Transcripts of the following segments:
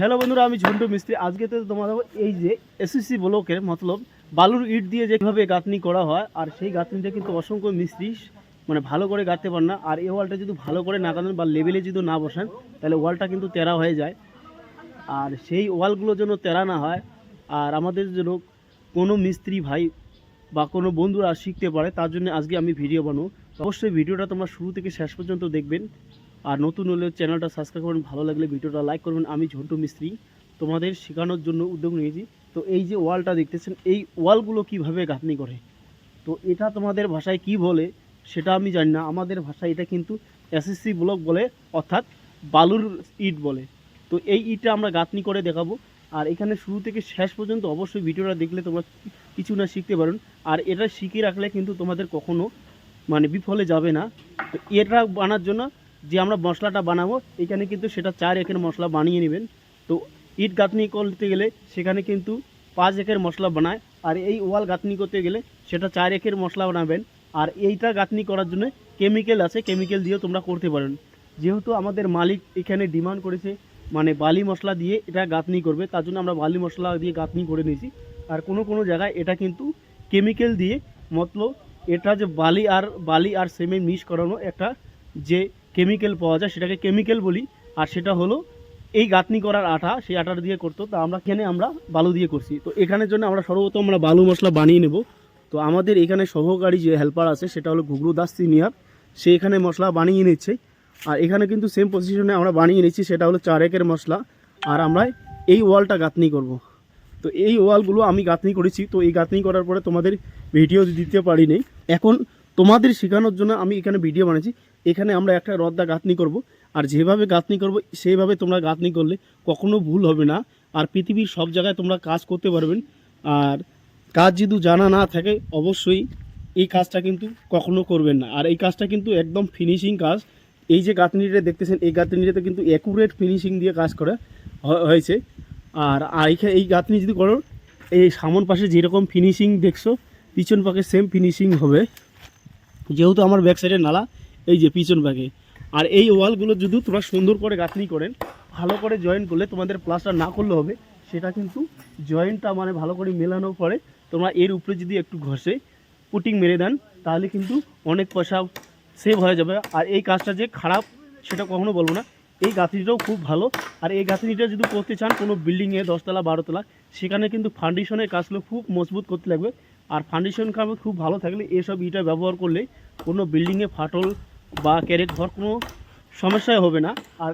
Hello বন্ধুরা, আমি ঝন্টু মিস্ত্রি। আজকে তো তোমাদের এই যে এসএসসি ব্লকের মতলব বালুর ইট দিয়ে যেভাবে গাঁথনি করা হয়, আর সেই গাঁথনিটা কিন্তু অসংখ্য মিস্ত্রি মানে ভালো করে গাঁথতে পারে না। আর এই ওয়ালটা যদি ভালো করে না গাঁথেন বা লেভেলে যদি না বসান, তাহলে ওয়ালটা কিন্তু তেরা হয়ে যায়। আর সেই ওয়ালগুলো যেন তেরা না হয়, আর আমাদের যেন কোনো মিস্ত্রি ভাই বা কোনো বন্ধুরা শিখতে পারে, তার জন্য আজকে আমি ভিডিও বানাবো। অবশ্যই ভিডিওটা তোমরা শুরু থেকে শেষ পর্যন্ত দেখবেন। আর নতুন হলে চ্যানেলটা সাবস্ক্রাইব করবেন, ভালো লাগলে ভিডিওটা লাইক করবেন। আমি ঝন্টু মিস্ত্রি, তোমাদের শেখানোর জন্য উদ্যোগ নিয়েছি। তো এই যে ওয়ালটা দেখতেছেন, এই ওয়ালগুলো কীভাবে গাঁথনি করে? তো এটা তোমাদের ভাষায় কি বলে, সেটা আমি জানি না। আমাদের ভাষায় এটা কিন্তু এসএসসি ব্লক বলে, অর্থাৎ বালুর ইট বলে। তো এই ইটটা আমরা গাঁথনি করে দেখাবো। আর এখানে শুরু থেকে শেষ পর্যন্ত অবশ্যই ভিডিওটা দেখলে তোমরা কিছু না শিখতে পারেন আর এটা শিখে রাখলে কিন্তু তোমাদের কখনো মানে বিফলে যাবে না। তো এটা বানার জন্য যে আমরা মশলাটা বানাবো, এখানে কিন্তু সেটা চার একের মশলা বানিয়ে নেবেন। তো ইট গাঁথনি করতে গেলে সেখানে কিন্তু পাঁচ একের মশলা বানায়, আর এই ওয়াল গাঁথনি করতে গেলে সেটা চার একের মশলা বানাবেন। আর এইটা গাঁথনি করার জন্য কেমিক্যাল আছে, কেমিক্যাল দিয়েও তোমরা করতে পারেন। যেহেতু আমাদের মালিক এখানে ডিমান্ড করেছে মানে বালি মশলা দিয়ে এটা গাঁথনি করবে, তার জন্য আমরা বালি মশলা দিয়ে গাঁথনি করে নিয়েছি। আর কোনো কোনো জায়গায় এটা কিন্তু কেমিক্যাল দিয়ে মতলব এটা যে বালি আর বালি আর সেমেন্ট মিক্স করানো একটা যে কেমিক্যাল পাওয়া যায়, সেটাকে কেমিক্যাল বলি। আর সেটা হলো এই গাঁথনি করার আটা সেই আটাটা দিয়ে করতো। তো আমরা এখানে আমরা বালু দিয়ে করছি। তো এখানের জন্য আমরা সর্বপ্রথম আমরা বালু মশলা বানিয়ে নেব। তো আমাদের এখানে সহকারী যে হেল্পার আছে, সেটা হলো ঘুগরু দাস সিনিয়র সে এখানে মশলা বানিয়ে নিচ্ছে। আর এখানে কিন্তু সেম পজিশনে আমরা বানিয়ে নিচ্ছি, সেটা হলো চার একের মশলা। আর আমরা এই ওয়ালটা গাঁথনি করব। তো এই ওয়ালগুলো আমি গাঁথনি করেছি। তো এই গাঁথনি করার পরে তোমাদের ভিডিও দিতে পারি পারিনি। এখন তোমাদের শেখানোর জন্য আমি এখানে ভিডিও বানিয়েছি। এখানে আমরা একটা রদ্দা গাঁথনি করব। আর যেভাবে গাঁথনি করব, সেইভাবে তোমরা গাঁথনি করলে কখনো ভুল হবে না। আর পৃথিবীর সব জায়গায় তোমরা কাজ করতে পারবেন। আর কাজ যদি জানা না থাকে, অবশ্যই এই কাজটা কিন্তু কখনো করবেন না। আর এই কাজটা কিন্তু একদম ফিনিশিং কাজ। এই যে গাঁথনিটা দেখতেছেন, এই গাঁথনিটাতে কিন্তু অ্যাকুরেট ফিনিশিং দিয়ে কাজ করা হয়েছে। আর এইখানে এই গাঁথনি যদি করো, এই সামন পাশে যেরকম ফিনিশিং দেখছ, পিছন পাকে সেম ফিনিশিং হবে। যেহেতু আমার ব্যাক সাইডে নালা, এই যে পিছন পাকে আর এই ওয়ালগুলো যদি তোমরা সুন্দর করে গাঁথনি করেন, ভালো করে জয়েন করলে তোমাদের প্লাস্টার না করলে হবে, সেটা কিন্তু জয়েন্টটা মানে ভালো করে মেলানোর পরে তোমরা এর উপরে যদি একটু ঘষে পুটিং মেরে দেন, তাহলে কিন্তু অনেক পয়সা সেভ হয়ে যাবে। আর এই কাজটা যে খারাপ, সেটা কখনো বলব না। এই গাঁথনিটাও খুব ভালো। আর এই গাঁথনিটা যদি করতে চান কোনো বিল্ডিংয়ে দশতলা, বারোতলা, সেখানে কিন্তু ফাউন্ডেশনের কাজগুলো খুব মজবুত করতে লাগবে। আর ফাউন্ডেশন কাজ খুব ভালো থাকলে এসব ইটা ব্যবহার করলে কোনো বিল্ডিংয়ে ফাটল বা ক্যারেক ঘর কোনো সমস্যাই হবে না। আর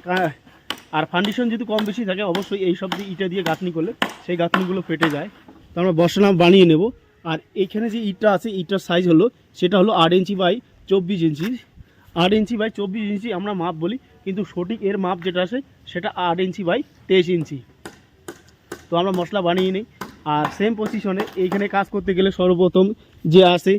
আর ফাউন্ডেশন যদি কম বেশি থাকে, অবশ্যই এই সব দিয়ে ইটা দিয়ে গাঁথনি করলে সেই গাঁথনিগুলো ফেটে যায়। তো আমরা বসানা বানিয়ে নেব। আর এইখানে যে ইটটা আছে ইটটার সাইজ হলো, সেটা হলো আট ইঞ্চি বাই চব্বিশ ইঞ্চি। আট ইঞ্চি বাই চব্বিশ ইঞ্চি আমরা মাপ বলি, কিন্তু সঠিক এর মাপ যেটা আছে, সেটা আট ইঞ্চি বাই তেইশ ইঞ্চি। তো আমরা মশলা বানিয়ে নিই। আর সেম পজিশনে এইখানে কাজ করতে গেলে সর্বপ্রথম যে আসে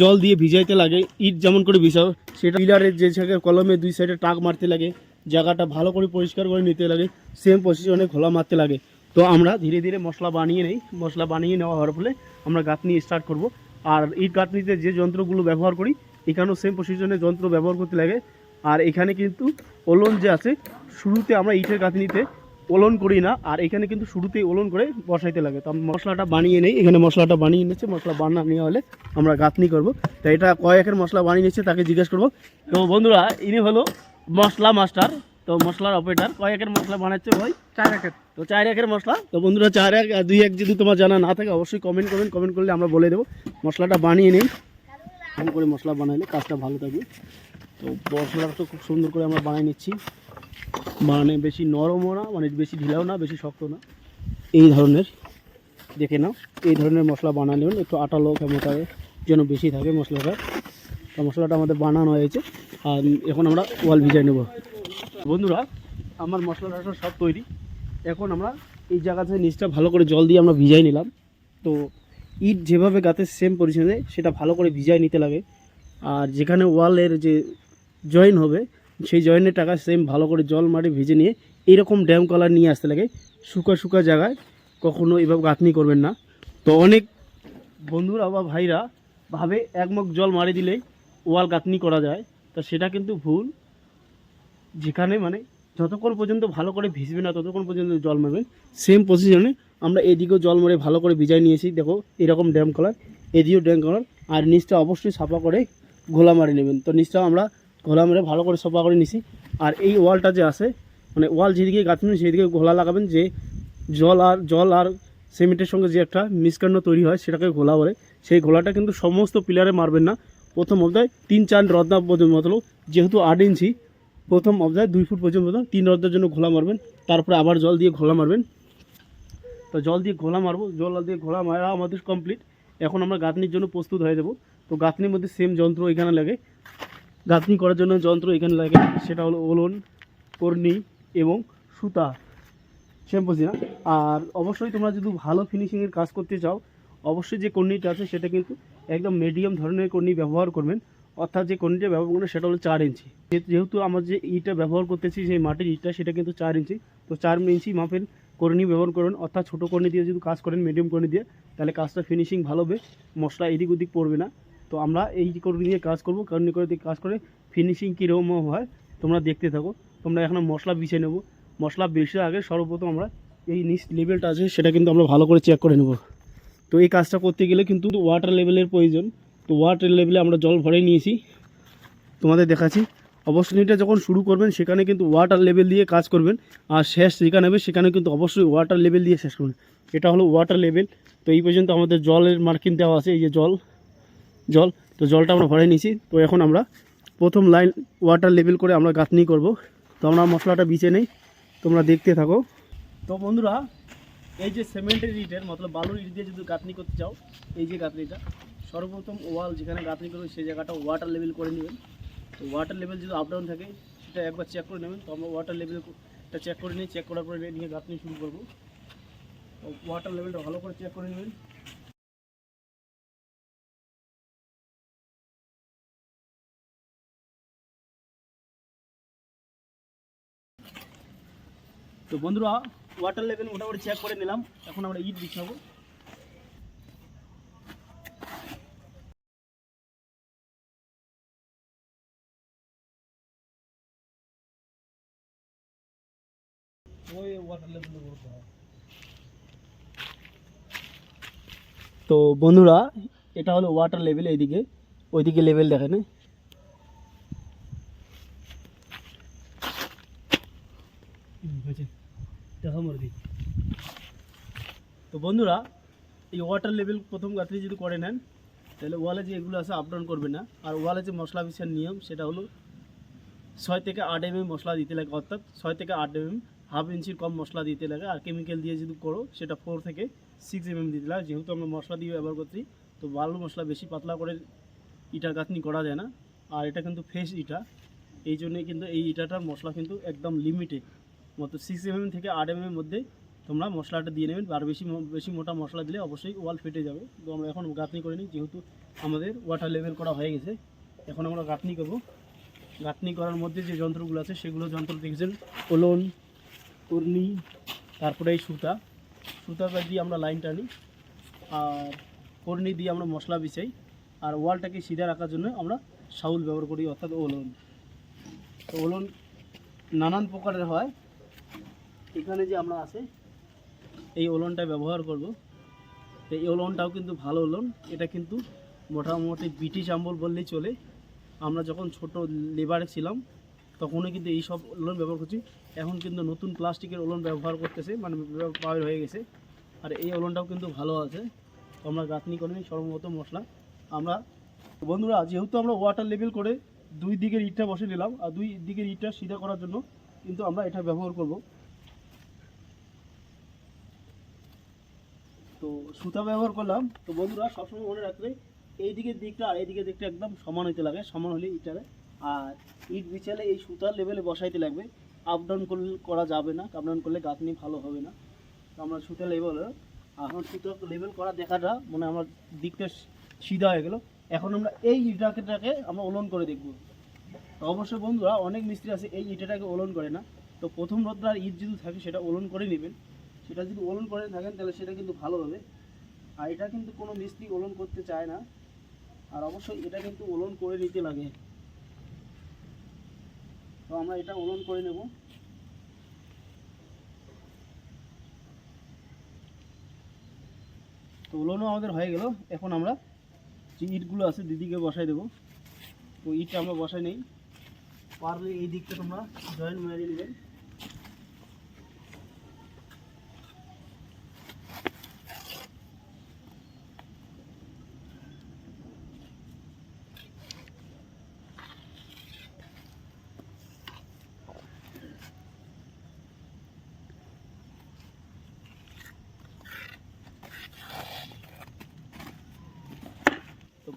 জল দিয়ে ভিজাইতে লাগে, ইট যেমন করে ভিজাও, সেটা পিলারের যে জায়গায় কলমে দুই সাইডে টাক মারতে লাগে, জায়গাটা ভালো করে পরিষ্কার করে নিতে লাগে সেম পজিশনে খোলা মারতে লাগে। তো আমরা ধীরে ধীরে মশলা বানিয়ে নেই, মশলা বানিয়ে নেওয়া হওয়ার ফলে আমরা গাঁথনি স্টার্ট করব। আর ইট গাঁথনিতে যে যন্ত্রগুলো ব্যবহার করি, এখানেও সেম পজিশনে যন্ত্র ব্যবহার করতে লাগে। আর এখানে কিন্তু ওলন যে আছে, শুরুতে আমরা ইটের গাঁথনিতে ওলন করি না আর এখানে কিন্তু শুরুতেই ওলন করে বসাইতে লাগে। তো আমি মশলাটা বানিয়ে নেই এখানে মশলাটা বানিয়ে নিচ্ছে মশলা বানা নেওয়া হলে আমরা গাঁথনি করব। তো এটা কয়েকের মশলা বানিয়ে নিচ্ছে তাকে জিজ্ঞেস করব। তো বন্ধুরা ইনি হলো মশলা মাস্টার তো মশলার অপারেটার কয়েকের মশলা বানাচ্ছে ভাই? চার একের। তো চার একের মশলা। তো বন্ধুরা চার এক আর দুই এক যদি তোমার জানা না থাকে অবশ্যই কমেন্ট করবেন কমেন্ট করলে আমরা বলে দেবো। মশলাটা বানিয়ে নেই। এমন করে মশলা বানাইলে কাজটা ভালো থাকবে। তো মশলাটা তো খুব সুন্দর করে আমরা বানিয়ে নিচ্ছি। মানে বেশি নরমও না মানে বেশি ঢিলাও না, বেশি শক্ত না। এই ধরনের, দেখে নাও, এই ধরনের মশলা বানানো একটু আটালো কেমনটা যেন বেশি থাকে মশলাটা। তো মশলাটা আমাদের বানানো হয়েছে, আর এখন আমরা ওয়াল ভিজাই নেব। বন্ধুরা, আমার মশলাটা সব তৈরি। এখন আমরা এই জায়গা থেকে নিচটা ভালো করে জল দিয়ে আমরা ভিজাই নিলাম। তো ইট যেভাবে গাতে সেম পজিশনে সেটা ভালো করে ভিজাই নিতে লাগে। আর যেখানে ওয়ালের যে জয়েন হবে সেই জয়েনের টাকা সেম ভালো করে জল মাটি ভিজে নিয়ে এইরকম ড্যাম কলার নিয়ে আসতে লাগে। শুকা শুকা জায়গায় কখনো এভাবে গাঁথনি করবেন না। তো অনেক বন্ধুরা বা ভাইরা ভাবে একমগ জল মারি দিলেই ওয়াল গাঁথনি করা যায়। তা সেটা কিন্তু ভুল। যেখানে মানে যতক্ষণ পর্যন্ত ভালো করে ভিজবে না ততক্ষণ পর্যন্ত জল মারবেন। সেম পজিশনে আমরা এদিকেও জল মেরে ভালো করে ভিজাই নিয়েছি। দেখো, এরকম ড্যাম কালার এদিকেও ড্যাম কালার আর নিচটা অবশ্যই সাফা করে ঘোলা মারি নেবেন। তো নিচটা আমরা ঘোলা মেরে ভালো করে সাফা করে নিছি। আর এই ওয়ালটা যে আছে মানে ওয়াল যেদিকে গাছ গাঁথবেন সেদিকে ঘোলা লাগাবেন যে জল আর জল আর সিমেন্টের সঙ্গে যে একটা মিসকান্ন তৈরি হয় সেটাকে ঘোলা বলে। সেই ঘোলাটা কিন্তু সমস্ত পিলারে মারবেন না। প্রথম অবদায় তিন চার রদ্দা পর্যন্ত মতলব, যেহেতু আট ইঞ্চি, প্রথম অবদায় দুই ফুট পর্যন্ত তিন রদ্দার জন্য ঘোলা মারবেন। তারপরে আবার জল দিয়ে ঘোলা মারবেন। তো জল দিয়ে ঘোলা মারবো, জল দিয়ে ঘোলা মারা আমাদের কমপ্লিট এখন আমরা গাঁথনির জন্য প্রস্তুত হয়ে যাব। তো গাঁথনির মধ্যে সেম যন্ত্র এখানে লাগে। গাঁথনি করার জন্য যন্ত্র এখানে লাগে। সেটা হলো ওলন, কর্নি এবং সুতা। সেম বুঝি না আর অবশ্যই তোমরা যদি ভালো ফিনিশিংয়ের কাজ করতে চাও, অবশ্যই যে কর্নিটা আছে সেটা কিন্তু একদম মিডিয়াম ধরনের কর্নি ব্যবহার করবেন। অর্থাৎ যে কর্নিটা ব্যবহার করবেন সেটা হলো চার ইঞ্চি। যেহেতু আমার যে ইটা ব্যবহার করতেছি সেই মাটির ইটটা সেটা কিন্তু চার ইঞ্চি। তো চার ইঞ্চি মাপের কর্নি ব্যবহার করবেন। অর্থাৎ ছোটো কর্নি দিয়ে যদি কাজ করেন মিডিয়াম কর্নি দিয়ে, তাহলে কাজটা ফিনিশিং ভালো হবে। মশলা এদিক ওদিক পড়বে না। তো আমরা এই কর্নি নিয়ে কাজ করব কর্নি করে দিয়ে কাজ করে ফিনিশিং কীরকম হয় তোমরা দেখতে থাকো। তোমরা এখন মশলা বিছিয়ে নেব। মশলা বেশির আগে সর্বপ্রথম আমরা এই নিচ লেভেলটা আছে, সেটা কিন্তু আমরা ভালো করে চেক করে নেব। তো এই কাজটা করতে গেলে কিন্তু ওয়াটার লেভেলের প্রয়োজন। তো ওয়াটার লেভেলে আমরা জল ভরে নিয়েছি। তোমাদের দেখাচ্ছি। অবশ্যই এটা যখন শুরু করবেন, সেখানে কিন্তু ওয়াটার লেভেল দিয়ে কাজ করবেন। আর শেষ যেখানে হবে, সেখানে কিন্তু অবশ্যই ওয়াটার লেভেল দিয়ে শেষ করবেন। এটা হলো ওয়াটার লেভেল তো এই পর্যন্ত আমাদের জলের মার্কিং দেওয়া আছে, এই যে জল। জল। তো জলটা আমরা ভরে নিয়েছি। তো এখন আমরা প্রথম লাইন ওয়াটার লেভেল করে আমরা গাঁথনি করব। তো আমরা মশলাটা বিছে নেই। তোমরা দেখতে থাকো। তো বন্ধুরা, এই যে সিমেন্টের ইটের, মতলব বালুর ইট দিয়ে যদি গাঁথনি করতে চাও, এই যে গাঁথনিটা, সর্বপ্রথম ওয়াল যেখানে গাঁথনি করবে, সেই জায়গাটা ওয়াটার লেভেল করে নেবেন। তো ওয়াটার লেভেল যদি আপ ডাউন থাকে, সেটা একবার চেক করে নেবেন। তো আমরা ওয়াটার লেভেলটা চেক করে নিই। চেক করার পরে নিয়ে গাঁথনি শুরু করব। ওয়াটার লেভেলটা ভালো করে চেক করে নেবেন। তো বন্ধুরা ওয়াটার লেভেল মোটামুটি চেক করে নিলাম। এখন আমরা ইট বিছাবো। তো বন্ধুরা, এটা হলো ওয়াটার লেভেল এইদিকে ওইদিকে লেভেল দেখেন মরদি তো বন্ধুরা, এই ওয়াটার লেভেল প্রথম গাঁথনি যদি করে নেন, তাহলে ওয়ালে যে এগুলো আছে আপ ডাউন করবে না। আর ওয়ালে যে মশলা বিছার নিয়ম, সেটা হলো ছয় থেকে আট এমএম মশলা দিতে লাগে, অর্থাৎ ছয় থেকে আট এমএম হাফ ইঞ্চির কম মশলা দিতে লাগে। আর কেমিক্যাল দিয়ে যদি করো, সেটা ফোর থেকে সিক্স এমএম দিতে লাগে। যেহেতু আমরা মশলা দিয়ে ব্যবহার করছি, তো বালু মশলা বেশি পাতলা করে ইটা গাঁথনি করা যায় না। আর এটা কিন্তু ফ্রেশ ইটা। এই জন্যে কিন্তু এই ইটাটার মশলা কিন্তু একদম লিমিটেড মতো সিক্স এমএম থেকে আট এমএমের মধ্যে তোমরা মশলাটা দিয়ে নেবেন আর বেশি বেশি মোটা মশলা দিলে অবশ্যই ওয়াল ফেটে যাবে। তো আমরা এখন গাঁথনি করে নিই, যেহেতু আমাদের ওয়াটার লেভেল করা হয়ে গেছে। এখন আমরা গাঁথনি করব। গাঁথনি করার মধ্যে যে যন্ত্রগুলো আছে, সেগুলো যন্ত্র দেখেছেন? ওলন, কর্নি, তারপরে এই সুতা। বাদ দিয়ে আমরা লাইন টানি। আর কর্নি দিয়ে আমরা মশলা বিছাই। আর ওয়ালটাকে সিধা রাখার জন্য আমরা শাউল ব্যবহার করি, অর্থাৎ ওলন। তো ওলন নানান প্রকারের হয়। এখানে যে আমরা আছে, এই ওলনটা ব্যবহার করব। এই ওলনটাও কিন্তু ভালো ওলন। এটা কিন্তু মোটামুটি ব্রিটিশ আম্বল বললেই চলে। আমরা যখন ছোট লেবারে ছিলাম তখনও কিন্তু এই সব ওলন ব্যবহার করছি। এখন কিন্তু নতুন প্লাস্টিকের ওলন ব্যবহার করতেছে মানে পাওয়ার হয়ে গেছে। আর এই ওলনটাও কিন্তু ভালো আছে। আমরা গাঁথনি করে নিই সর্বপ্রথম মশলা। আমরা, বন্ধুরা, যেহেতু আমরা ওয়াটার লেভেল করে দুই দিকের ইটটা বসে নিলাম, আর দুই দিকের ইটটা সিধা করার জন্য কিন্তু আমরা এটা ব্যবহার করব। তো সুতা ব্যবহার করলাম। তো বন্ধুরা, সবসময় মনে রাখবে এই দিকের দিকটা আর এই দিকের দিকটা একদম সমান হইতে লাগে, সমান হলে ইটারে আর ইট বিছালে এই সুতার লেভেলে বসাইতে লাগবে। আপ ডাউন করা যাবে না আপ ডাউন করলে গাঁথনি ভালো হবে না। তো আমরা সুতা লেভেল এখন সুতা লেভেল করা দেখাটা মানে আমার দিকটা সিধা হয়ে গেল। এখন আমরা এই ইটাকেটাকে আমরা ওলন করে দেখব। তো অবশ্যই বন্ধুরা, অনেক মিস্ত্রি আছে, এই ইটাটাকে ওলন করে না। তো প্রথম রদ্রার ইট যদি থাকে, সেটা ওলন করে নেবেন। সেটা যদি ওলন করে থাকেন, তাহলে সেটা কিন্তু ভালো হবে। আর এটা কিন্তু কোনো মিস্ত্রি ওলন করতে চায় না। আর অবশ্যই এটা কিন্তু ওলন করে নিতে লাগে। তো আমরা এটা ওলন করে নেব। তো ওলনও আমাদের হয়ে গেল। এখন আমরা যে ইটগুলো আছে, দিদিকে বসাই দেবো। তো ইটটা আমরা বসাই নেই। পারলে এই দিকটা তোমরা জয়েন্ট মেরে নেবেন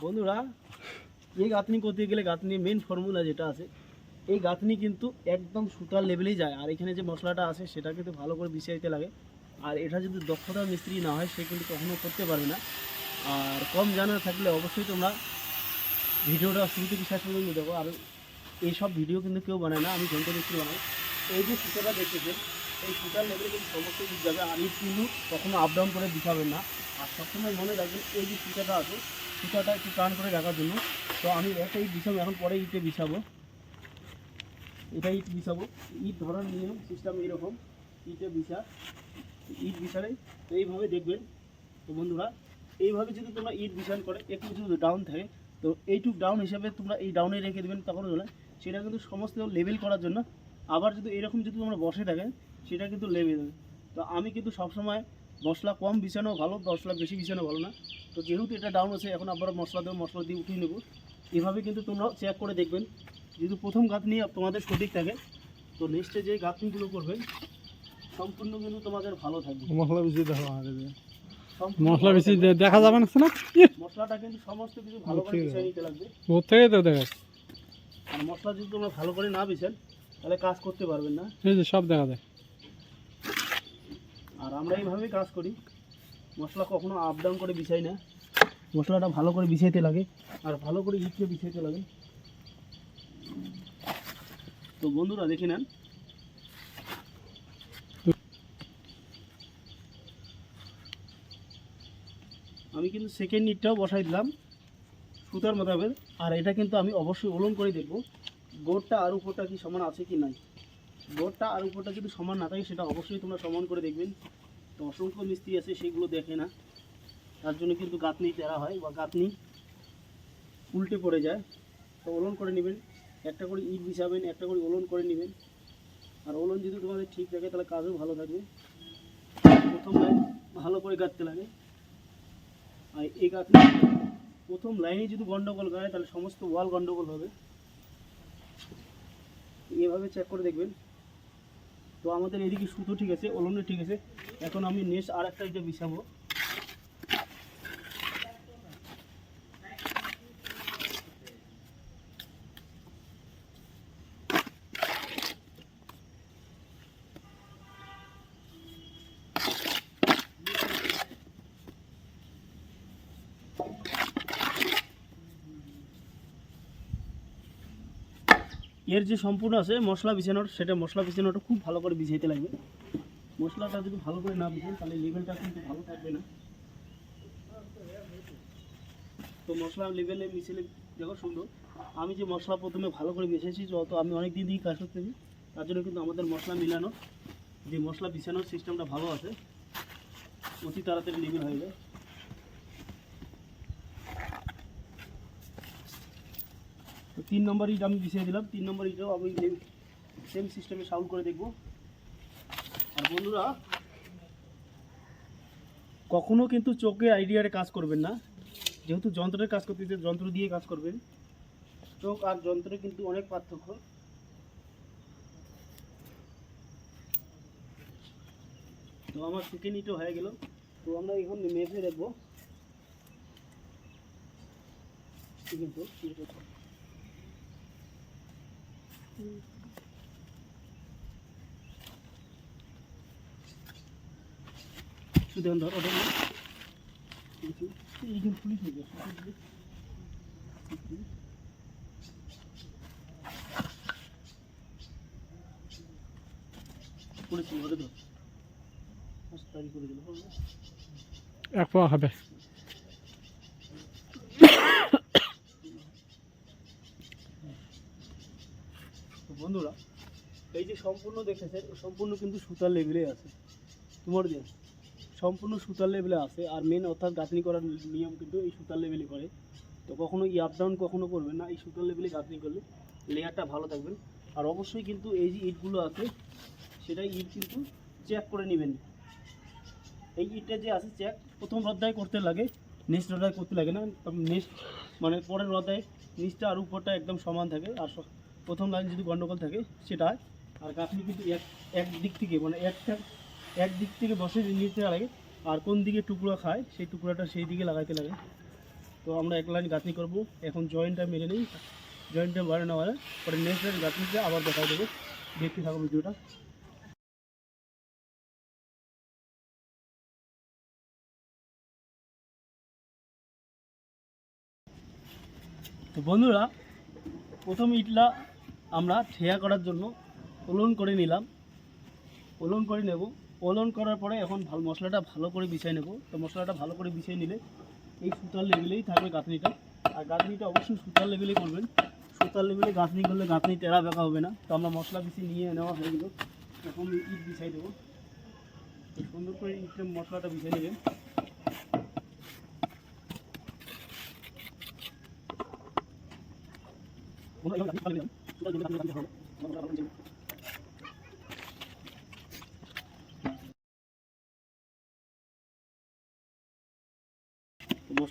বন্ধুরা, এই গাঁথনি করতে গেলে গাঁথনির মেন ফর্মুলা যেটা আছে, এই গাঁথনি কিন্তু একদম সুতার লেভেলেই যায়। আর এখানে যে মশলাটা আছে, সেটা কিন্তু ভালো করে বিছিয়ে লাগে। আর এটা যদি দক্ষতা মিস্ত্রি না হয়, সে কিন্তু কখনও করতে পারবে না। আর কম জানা থাকলে অবশ্যই তোমরা ভিডিওটা শুরু থেকে শেষ পর্যন্ত দেখো। আর এইসব ভিডিও কিন্তু কেউ বানায় না, আমি যন্ত্র মিস্ত্রি বানাই। এই যে সুতাটা দেখতেছেন, এই সুতার লেভেলে কিন্তু সমস্ত দিক যাবে। আর এই কিন্তু কখনো আপ ডাউন করে বিছাবেন না। আর সবসময় মনে রাখবেন, এই যে সুতাটা আছে সুতাটা একটু টান করে রাখার জন্য। তো আমি একটা ইট বিছাবো, এখন পরে ইটে বিছাবো। এটা ইট বিছাবো। ইট ধরার নিয়ম সিস্টেম এরকম। ইটে বিছা, ইট বিছালে তো এইভাবে দেখবেন। তো বন্ধুরা, এইভাবে যদি তোমরা ইট বিছান করে, একটু যদি ডাউন থাকে, তো এইটুক ডাউন হিসাবে তোমরা এই ডাউনে রেখে দেবেন তখন হলে, সেটা কিন্তু সমস্ত লেভেল করার জন্য। আবার যদি এরকম যদি তোমরা বসে থাকে সেটা কিন্তু লেভেল তো আমি কিন্তু সবসময় মশলা কম বিছানো ভালো মশলা বেশি বিছানো ভালো না। তো যেহেতু এটা ডাউন আছে এখন আবার মশলা দেবো মশলা দিয়ে উঠিয়ে নেব। এভাবে কিন্তু তোমরা চেক করে দেখবেন। যেহেতু প্রথম গাঁথনি তোমাদের সঠিক থাকে তো নেক্সটে যে গাঁথনিগুলো করবেন সম্পূর্ণ কিন্তু তোমাদের ভালো থাকবে। মশলা বেশি দেখো মশলা বেশি দেখা যাবে না না? মশলাটা কিন্তু সমস্ত কিছু ভালো করে বিছিয়ে নিতে লাগবে। ওর থেকে তো দেখা। আর মশলা যদি তোমরা ভালো করে না বিছেন তাহলে কাজ করতে পারবেন না। এই যে সব দেখা যায়। আর আমরা এইভাবেই কাজ করি। মশলা কখনো আপ ডাউন করে বিছাই না। মশলাটা ভালো করে বিছাইতে লাগে। আর ভালো করে ইটকে বিছাইতে লাগে। তো বন্ধুরা, দেখে নেন। আমি কিন্তু সেকেন্ড ইটটাও বসাই দিলাম সুতার মোতাবেক। আর এটা কিন্তু আমি অবশ্যই ওলন করে দেখব। গোড়টা আর উপরটা কি সমান আছে কি নাই। গোড়টা আর উপরটা যদি সমান না থাকে, সেটা অবশ্যই তোমরা সমান করে দেখবেন। তো অসংখ্য মিস্ত্রি আছে, সেগুলো দেখে না। তার জন্য কিন্তু গাঁথনি তেরা হয় বা গাঁথনি উল্টে পড়ে যায়। তো ওলন করে নেবেন। একটা করে ইট বিছাবেন, একটা করে ওলন করে নেবেন। আর ওলন যদি তোমাদের ঠিক থাকে, তাহলে কাজও ভালো থাকবে। প্রথম লাইন ভালো করে গাঁথতে লাগে। আর এই গাঁথনি, প্রথম লাইনে যদি গন্ডগোল গায়, তাহলে সমস্ত ওয়াল গন্ডগোল হবে। এভাবে চেক করে দেখবেন। তো আমাদের এদিকে সুতো ঠিক আছে ওলনে ঠিক আছে। এখন আমি নেক্সট আর একটা এটা বিছাবো। এর যে সম্পূর্ণ আছে মশলা বিছানোর, সেটা মশলা বিছানোটা খুব ভালো করে বিছাইতে লাগবে। মশলাটা যদি ভালো করে না বিছান তাহলে লেভেলটা কিন্তু ভালো থাকবে না। তো মশলা লেভেলে মিশিয়ে দেখো সুন্দর। আমি যে মশলা প্রথমে ভালো করে মিশিয়েছি যত আমি অনেক দিন দিয়ে কাজ করতেছি, তার জন্য কিন্তু আমাদের মশলা মিলানো, যে মশলা বিছানোর সিস্টেমটা ভালো আছে, অতি তাড়াতাড়ি লেভেল হয়ে যায়। তিন নম্বর ইট আমি বিছিয়ে দিলাম, তিন নম্বর ইটও আমি সেম সিস্টেমে সাউন্ড করে দেখব। আর বন্ধুরা, কখনো কিন্তু চোখে আইডিয়ারে কাজ করবেন না। যেহেতু যন্ত্রের কাজ করতে যন্ত্র দিয়ে কাজ করবেন। চোখ আর যন্ত্রে কিন্তু অনেক পার্থক্য। তো আমার সেকেন্ড ইটও হয়ে গেল। তো আমরা এখন মেপে দেখব। কিন্তু সুদেন ধর ওটা এইখানে পুলিশ গেছে, পুলিশ। ওটা ধর। এক পাওয়া হবে তো বন্ধুরা এই যে সম্পূর্ণ দেখেছেন ও সম্পূর্ণ কিন্তু সুতার লেভেলে আছে। তোমার দিয়ে সম্পূর্ণ সুতার লেভেলে আছে, আর মেন অর্থাৎ গাঁথনি করার নিয়ম কিন্তু এই সুতার লেভেলে করে। তো কখনো ই আপ ডাউন কখনো করবেন না, এই সুতার লেভেলে গাঁথনি করলে লেয়ারটা ভালো থাকবেন আর অবশ্যই কিন্তু এই যে ইটগুলো আছে সেটা ইট কিন্তু চেক করে নেবেন। এই ইটটা যে আছে চেক প্রথম অধ্যায় করতে লাগে নেক্সট অধ্যায় করতে লাগে না নেক্সট মানে পরের অধ্যায় নিচটা আর উপরটা একদম সমান থাকে। আর প্রথম লাইন যদি গন্ডগোল থাকে, সেটা। আর গাঁথনি কিন্তু এক এক দিক থেকে মানে একটা, এক দিক থেকে বসে নিতে লাগে, আর কোন দিকে টুকরো খায়, সেই টুকরোটা সেই দিকে লাগাইতে লাগে। তো আমরা এক লাইন গাঁথনি করব। এখন জয়েন্টটা মেরে নিই, জয়েন্টটা বাড়ে না হয় পরে নেক্সট লাইন গাঁথনিতে আবার দেখা দেবো। দেখতে থাকো ভিডিওটা। তো বন্ধুরা, প্রথম ইটলা আমরা ঠেয়া করার জন্য ওলন করে নিলাম। ওলন করে নেব। ওলন করার পরে এখন ভালো মশলাটা ভালো করে বিছাই নেব। তো মশলাটা ভালো করে বিছিয়ে নিলে এই সুতার লেভেলেই থাকবে গাঁথনিটা। আর গাঁথনিটা অবশ্যই সুতার লেভেলে করবেন। সুতার লেভেলে গাঁথনি করলে গাঁথনি টেরা বেঁকা হবে না। তো আমরা মশলা বিছিয়ে নিয়ে নেওয়া হয়ে গেল। এখন ইট বিছাই দেবো। সুন্দর করে ইটের মশলাটা বিছিয়ে নেবেন। তো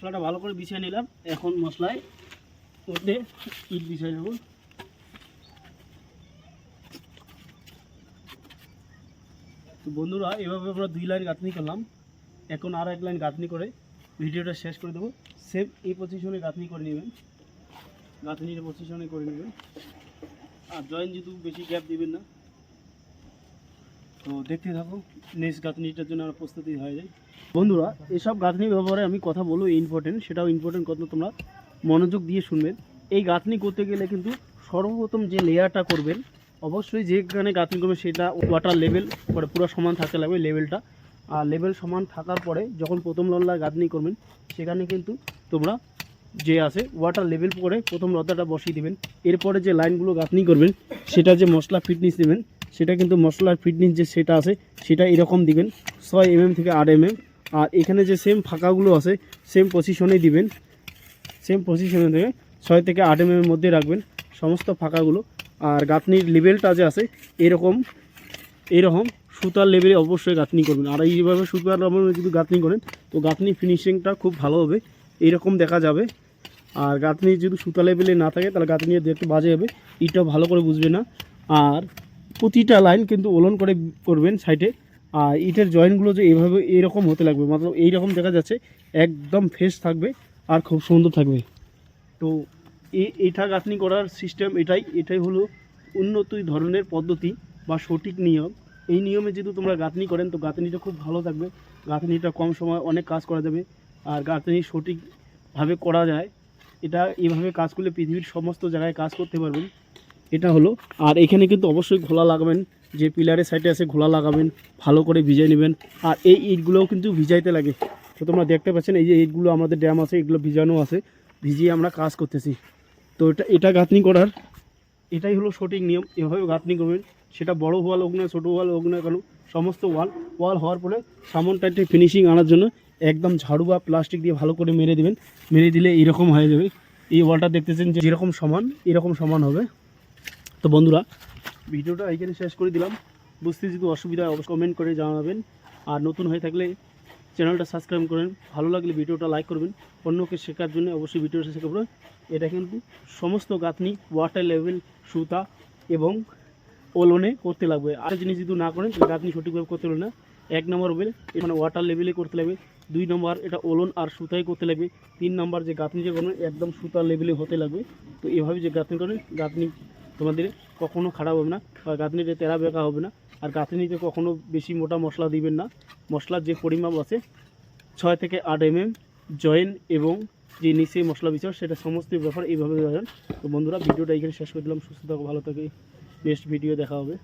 মশলাটা ভালো করে বিছিয়ে নিলাম। এখন মশলায় মধ্যে ইট বিছিয়ে নেব। তো বন্ধুরা, এভাবে আমরা দুই লাইন গাঁথনি করলাম। এখন আর এক লাইন গাঁথনি করে ভিডিওটা শেষ করে দেবো। সেম এই পজিশনে গাঁথনি করে নেবেন। গাঁথনির পজিশনে করে নেবেন। আর জয়েন যেহেতু বেশি গ্যাপ দিবেন না। তো দেখতে থাকো নেক্সট গাঁথনিটার জন্য আমরা প্রস্তুতি হয়ে যায়। বন্ধুরা, এসব গাঁথনি ব্যবহারে আমি কথা বলব ইম্পর্টেন্ট সেটাও ইম্পর্টেন্ট কথা তোমরা মনোযোগ দিয়ে শুনবেন এই গাঁথনি করতে গেলে কিন্তু সর্বপ্রথম যে লেয়ারটা করবেন, অবশ্যই যেখানে গাঁথনি করবেন সেটা ওয়াটার লেভেল পরে পুরো সমান থাকতে লাগবে লেভেলটা আর লেভেল সমান থাকার পরে যখন প্রথম লল্লা গাঁথনি করবেন, সেখানে কিন্তু তোমরা যে আছে ওয়াটার লেভেল করে প্রথম লতাটা বসিয়ে দেবেন। এরপরে যে লাইনগুলো গাঁথনি করবেন, সেটা যে মশলা ফিটনেস দেবেন সেটা কিন্তু মশলার ফিটনেস যে সেটা আছে, সেটা এরকম দিবেন। ছয় এমএম থেকে আট এমএম আর এখানে যে সেম ফাঁকাগুলো আছে সেম পজিশনেই দিবেন। সেম পজিশনে থেকে ছয় থেকে আট এমএমের মধ্যে রাখবেন সমস্ত ফাঁকাগুলো। আর গাঁথনির লেভেলটা যে আছে, এরকম এরকম সুতার লেভেলে অবশ্যই গাঁথনি করবেন। আর এইভাবে সুতার লেভেলে যদি গাঁথনি করেন, তো গাঁথনি ফিনিশিংটা খুব ভালো হবে। এরকম দেখা যাবে। আর গাঁথনি যদি সুতা লেভেলে না থাকে, তাহলে গাঁথনি দেখতে বাজে হবে। ইটা ভালো করে বুঝবে না। আর প্রতিটা লাইন কিন্তু ওলন করে করবেন সাইডে। আর ইটের জয়েন্টগুলো যে এইভাবে এরকম হতে লাগবে মতলব এইরকম দেখা যাচ্ছে, একদম ফ্রেশ থাকবে আর খুব সুন্দর থাকবে। তো এটা গাঁথনি করার সিস্টেম এটাই এটাই হলো উন্নত ধরনের পদ্ধতি বা সঠিক নিয়ম। এই নিয়মে যেহেতু তোমরা গাঁথনি করেন, তো গাঁথনিটা খুব ভালো থাকবে। গাঁথনিটা কম সময় অনেক কাজ করা যাবে আর গাঁথনি সঠিকভাবে করা যায়। এটা এইভাবে কাজ করলে পৃথিবীর সমস্ত জায়গায় কাজ করতে পারবেন। এটা হলো। আর এখানে কিন্তু অবশ্যই ঘোলা লাগাবেন, যে পিলারের সাইডে আছে ঘোলা লাগাবেন, ভালো করে ভিজাই নেবেন। আর এই ইটগুলোও কিন্তু ভিজাইতে লাগে। তো তোমরা দেখতে পাচ্ছেন, এই যে ইটগুলো আমাদের ড্যাম আছে, এগুলো ভিজানো আছে, ভিজিয়ে আমরা কাজ করতেছি। তো এটা এটা গাঁথনি করার, এটাই হলো সঠিক নিয়ম। এভাবে গাঁথনি করবেন। সেটা বড় ওয়াল হোক না ছোটো ওয়াল হোক না কেন সমস্ত ওয়াল ওয়াল হওয়ার পরে সামন টাইটে ফিনিশিং আনার জন্য একদম ঝাড়ু বা প্লাস্টিক দিয়ে ভালো করে মেরে দেবেন। মেরে দিলে এরকম হয়ে যাবে। এই ওয়ালটা দেখতেছেন যে যেরকম সমান, এরকম সমান হবে। তো বন্ধুরা, ভিডিওটা এইখানে শেষ করে দিলাম। বুঝতে যদি অসুবিধা অবশ্যই কমেন্ট করে জানাবেন। আর নতুন হয়ে থাকলে চ্যানেলটা সাবস্ক্রাইব করেন। ভালো লাগলে ভিডিওটা লাইক করবেন। অন্যকে শেখার জন্য অবশ্যই ভিডিওটা শেখাবো এটা কিন্তু সমস্ত গাঁথনি ওয়াটার লেভেল সুতা এবং ওলনে করতে লাগবে। আর জিনিস যদি না করেন গাঁথনি সঠিকভাবে করতে পারবে না। এক নম্বর হবে মানে ওয়াটার লেভেলে করতে লাগবে। দুই নম্বর, এটা ওলন আর সুতাই করতে লাগবে। তিন নম্বর, যে গাঁথনি যে করবেন, একদম সুতার লেভেলে হতে লাগবে। তো এভাবে যে গাঁথনি করবেন গাঁথনি তোমাদের কখনো খারাপ হবে না বা গাঁথনিতে তেরা বেঁকা হবে না, আর গাঁথনিতে কখনো বেশি মোটা মশলা দিবেন না। মশলার যে পরিমাপ আছে, ছয় থেকে আট এম এম জয়েন এবং যে নিচে মশলা বিচার সেটা সমস্ত ব্যাপার এইভাবে তো বন্ধুরা, ভিডিওটা এখানে শেষ করে দিলাম। সুস্থ থাকো, ভালো থাকে। নেক্সট ভিডিও দেখা হবে।